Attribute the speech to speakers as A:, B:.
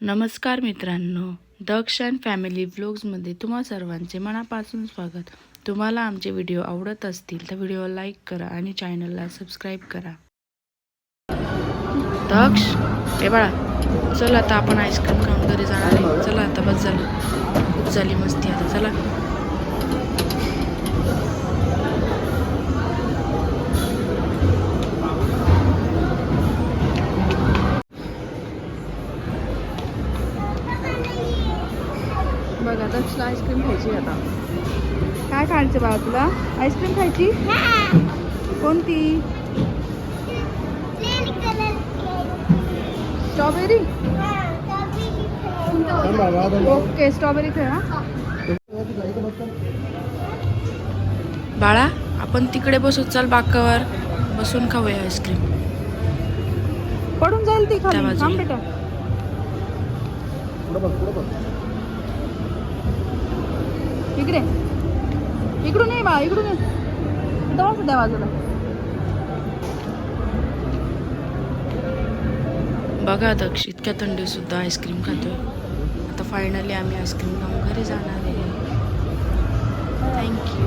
A: नमस्कार मित्रांनो दक्ष and family ब्लॉग्समध्ये तुम्हा सर्वांचे मनापासून स्वागत. तुम्हाला आमचे व्हिडिओ आवडत असतील तर व्हिडिओ लाईक करा आणि चॅनलला सबस्क्राईब करा. दक्ष हे बाळा चल आता आपण आईस्क्रीम खाऊन घरी जाणार आहे. चला आता बस झालं. खूप झाली मस्ती आता चला.
B: बघा दक्षला आईस्क्रीम खायची आता. काय खायचं बाळा तुला? आईस्क्रीम खायची? कोणती? स्ट्रॉबेरी ओके स्ट्रॉबेरी हा.
A: बाळा आपण तिकडे बसू. चल बाकावर. बसून खाऊया आईस्क्रीम
B: पडून जाईल ती खाली. थांब बेटा. इकडे. इकडून ये बा इकडून ये. दवा त्या बाजूला.
A: बघा दक्ष इतक्या थंडी सुद्धा आईस्क्रीम खातोय. आता फायनली आम्ही आईस्क्रीम खाऊन घरी जाणार आहे. थँक्यू